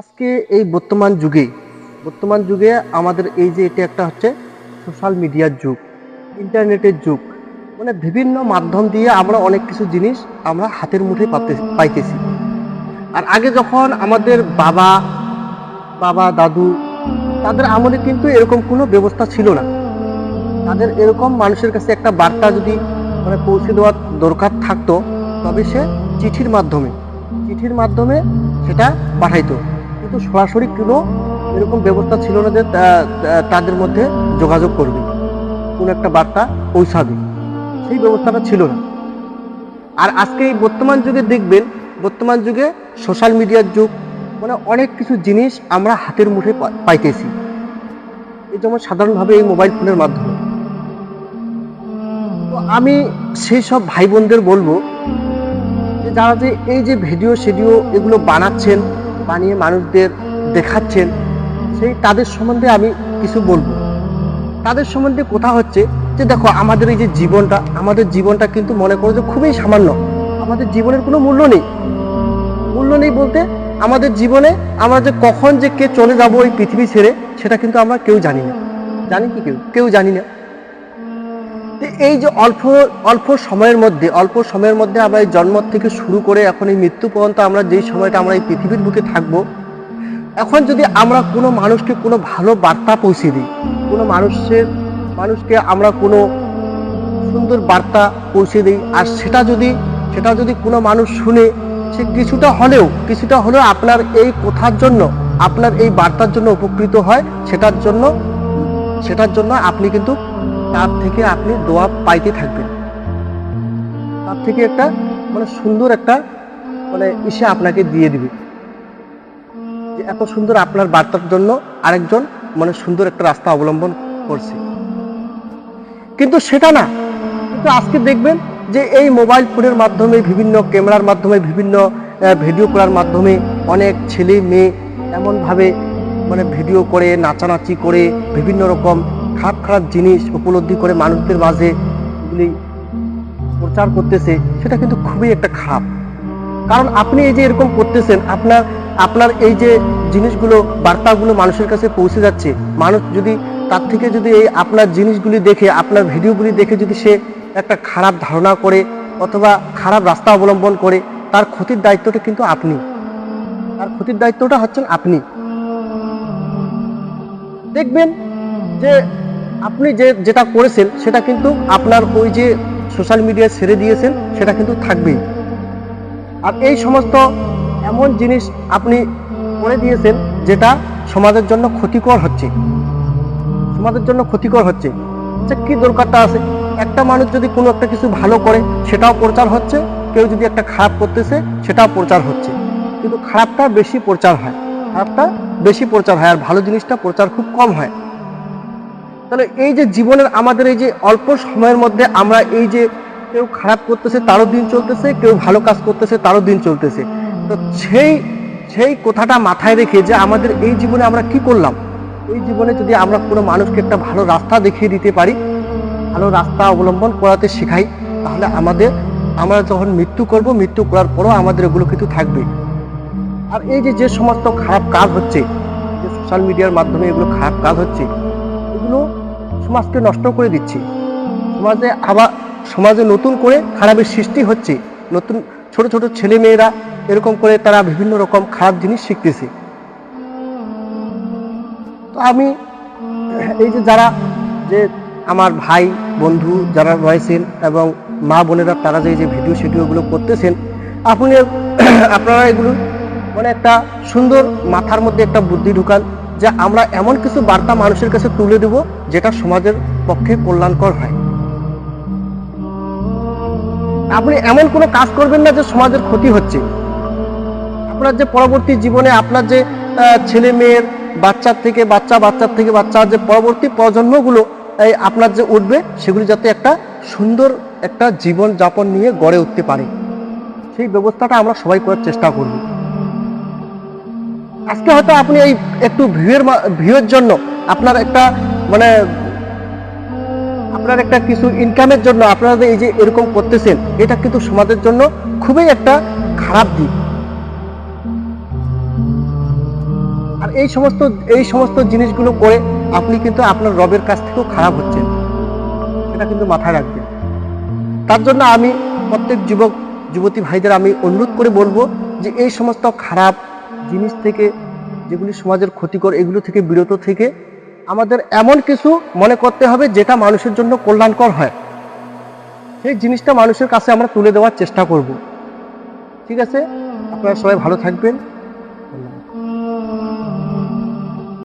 আজকে এই বর্তমান যুগে বর্তমান যুগে আমাদের এই যে এটা একটা হচ্ছে সোশ্যাল মিডিয়ার যুগ ইন্টারনেটের যুগ মানে বিভিন্ন মাধ্যম দিয়ে আমরা অনেক কিছু জিনিস আমরা হাতের মুঠে পাতে, পাইতেছি। আর আগে যখন আমাদের বাবা বাবা, দাদু, তাদের আমলে কিন্তু এরকম কোনো ব্যবস্থা ছিল না। তাদের এরকম মানুষের কাছে একটা বার্তা যদি মানে পৌঁছে দেওয়ার দরকার থাকতো, তবে সে চিঠির মাধ্যমে চিঠির মাধ্যমে সেটা পাঠাইতো। কিন্তু সরাসরি কোনো এরকম ব্যবস্থা ছিল না যে তাদের মধ্যে যোগাযোগ করবে। কোনো একটা বার্তা পৌঁছাবে। সেই ব্যবস্থাটা ছিল না। আর আজকে এই বর্তমান যুগে দেখবেন, বর্তমান যুগে সোশ্যাল মিডিয়ার যুগ মানে অনেক কিছু জিনিস আমরা হাতের মুঠে পাইতেছি। এই যেমন সাধারণভাবে এই মোবাইল ফোনের মাধ্যমে। তো আমি সেই সব ভাই বোনদের বলব যে যারা যে এই যে ভিডিও সেডিও এগুলো বানাচ্ছেন বানিয়ে মানুষদের দেখাচ্ছেন, সেই তাদের সম্বন্ধে আমি কিছু বলব। তাদের সম্বন্ধে কথা হচ্ছে যে, দেখো, আমাদের এই যে জীবনটা, আমাদের জীবনটা কিন্তু মনে করো যে খুবই সামান্য। আমাদের জীবনের কোনো মূল্য নেই। মূল্য নেই বলতে আমাদের জীবনে আমরা যে কখন যে কে চলে যাব এই পৃথিবী ছেড়ে, সেটা কিন্তু আমরা কেউ জানি না। জানি কি কেউ? কেউ জানি না। এই যে অল্প অল্প সময়ের মধ্যে, অল্প সময়ের মধ্যে আমরা এই জন্ম থেকে শুরু করে এখন এই মৃত্যু পর্যন্ত আমরা যেই সময়টা আমরা এই পৃথিবীর বুকে থাকব, এখন যদি আমরা কোনো মানুষকে কোনো ভালো বার্তা পৌঁছে দিই, কোনো মানুষের, মানুষকে আমরা কোনো সুন্দর বার্তা পৌঁছে দিই, আর সেটা যদি সেটা যদি কোনো মানুষ শুনে, সে কিছুটা হলেও কিছুটা হলেও আপনার এই কথার জন্য, আপনার এই বার্তার জন্য উপকৃত হয়, সেটার জন্য সেটার জন্য আপনি কিন্তু তার থেকে আপনি দোয়া পাইতে থাকবেন। তার থেকে একটা মানে সুন্দর একটা মানে ইসে আপনাকে দিয়ে দিবে। যে এত সুন্দর আপনার বার্তার জন্য আরেকজন মানে সুন্দর একটা রাস্তা অবলম্বন করছে। কিন্তু সেটা না। কিন্তু আজকে দেখবেন যে এই মোবাইল ফোনের মাধ্যমে, বিভিন্ন ক্যামেরার মাধ্যমে, বিভিন্ন ভিডিও করার মাধ্যমে অনেক ছেলে মেয়ে এমনভাবে মানে ভিডিও করে, নাচানাচি করে, বিভিন্ন রকম খারাপ খারাপ জিনিস উপলব্ধি করে মানুষদের মাঝে এগুলি প্রচার করতেছে, সেটা কিন্তু খুবই একটা খারাপ। কারণ আপনি এই যে এরকম করতেছেন, আপনার আপনার এই যে জিনিসগুলো, বার্তাগুলো মানুষের কাছে পৌঁছে যাচ্ছে, মানুষ যদি তার থেকে যদি এই আপনার জিনিসগুলি দেখে, আপনার ভিডিওগুলি দেখে যদি সে একটা খারাপ ধারণা করে অথবা খারাপ রাস্তা অবলম্বন করে, তার ক্ষতির দায়িত্বটা কিন্তু আপনি। তার ক্ষতির দায়িত্বটা হচ্ছেন আপনি। দেখবেন যে আপনি যে যেটা করেছেন, সেটা কিন্তু আপনার ওই যে সোশ্যাল মিডিয়ায় ছেড়ে দিয়েছেন, সেটা কিন্তু থাকবেই। আর এই সমস্ত এমন জিনিস আপনি করে দিয়েছেন, যেটা সমাজের জন্য ক্ষতিকর হচ্ছে। সমাজের জন্য ক্ষতিকর হচ্ছে। যে কি দরকারটা আছে? একটা মানুষ যদি কোনো একটা কিছু ভালো করে, সেটাও প্রচার হচ্ছে। কেউ যদি একটা খারাপ করতেছে, সেটাও প্রচার হচ্ছে। কিন্তু খারাপটা বেশি প্রচার হয়। খারাপটা বেশি প্রচার হয়, আর ভালো জিনিসটা প্রচার খুব কম হয়। তাহলে এই যে জীবনের আমাদের এই যে অল্প সময়ের মধ্যে আমরা এই যে কেউ খারাপ করতেছে, তারও দিন চলতেছে, কেউ ভালো কাজ করতেছে, তারও দিন চলতেছে। তো সেই সেই কথাটা মাথায় রেখে যে আমাদের এই জীবনে আমরা কি করলাম? এই জীবনে যদি আমরা কোনো মানুষকে একটা ভালো রাস্তা দেখিয়ে দিতে পারি, ভালো রাস্তা অবলম্বন করাতে শেখাই, তাহলে আমাদের, আমরা যখন মৃত্যু করব, মৃত্যু করার পরও আমাদের এগুলো কিন্তু থাকবে। আর এই যে যে সমস্ত খারাপ কাজ হচ্ছে, যে সোশ্যাল মিডিয়ার মাধ্যমে এগুলো খারাপ কাজ হচ্ছে, এগুলো সমাজকে নষ্ট করে দিচ্ছি। সমাজে আবার, সমাজে নতুন করে খারাপের সৃষ্টি হচ্ছে। নতুন, ছোট ছোট ছেলে মেয়েরা এরকম করে তারা বিভিন্ন রকম খারাপ জিনিস শিখতেছে। তো আমি, এই যে যারা, যে আমার ভাই, বন্ধু যারা রয়েছেন এবং মা বোনেরা তারা যে যে ভিডিও শিডিওগুলো করতেছেন আপনি আপনারা এগুলো মানে একটা সুন্দর মাথার মধ্যে একটা বুদ্ধি ঢুকান। যে আমরা এমন কিছু বার্তা মানুষের কাছে তুলে দেব যেটা সমাজের পক্ষে কল্যাণকর হয়। আপনি এমন কোনো কাজ করবেন না যে সমাজের ক্ষতি হচ্ছে। আপনার যে পরবর্তী জীবনে আপনার যে ছেলে মেয়ের বাচ্চার থেকে, বাচ্চা বাচ্চার থেকে বাচ্চা যে পরবর্তী প্রজন্মগুলো, এই আপনার যে উঠবে, সেগুলি যাতে একটা সুন্দর একটা জীবন যাপন নিয়ে গড়ে উঠতে পারে। সেই ব্যবস্থাটা আমরা সবাই করার চেষ্টা করব। আজকে হয়তো আপনি এই একটু ভিউয়ের ভিউয়ের জন্য আপনার একটা মানে আপনার একটা কিছু ইনকামের জন্য আপনারা এই যে এরকম করতেছেন, এটা কিন্তু সমাজের জন্য খুবই একটা খারাপ দিক। আর এই সমস্ত এই সমস্ত জিনিসগুলো করে আপনি কিন্তু আপনার রবের কাছ থেকেও খারাপ হচ্ছেন। সেটা কিন্তু মাথায় রাখবেন। তার জন্য আমি প্রত্যেক যুবক, যুবতী ভাইদের আমি অনুরোধ করে বলব যে এই সমস্ত খারাপ জিনিস থেকে, যেগুলি সমাজের ক্ষতিকর, এগুলো থেকে বিরত থেকে আমাদের এমন কিছু মনে করতে হবে যেটা মানুষের জন্য কল্যাণকর হয়। সেই জিনিসটা মানুষের কাছে আমরা তুলে দেওয়ার চেষ্টা করব। ঠিক আছে? আপনারা সবাই ভালো থাকবেন।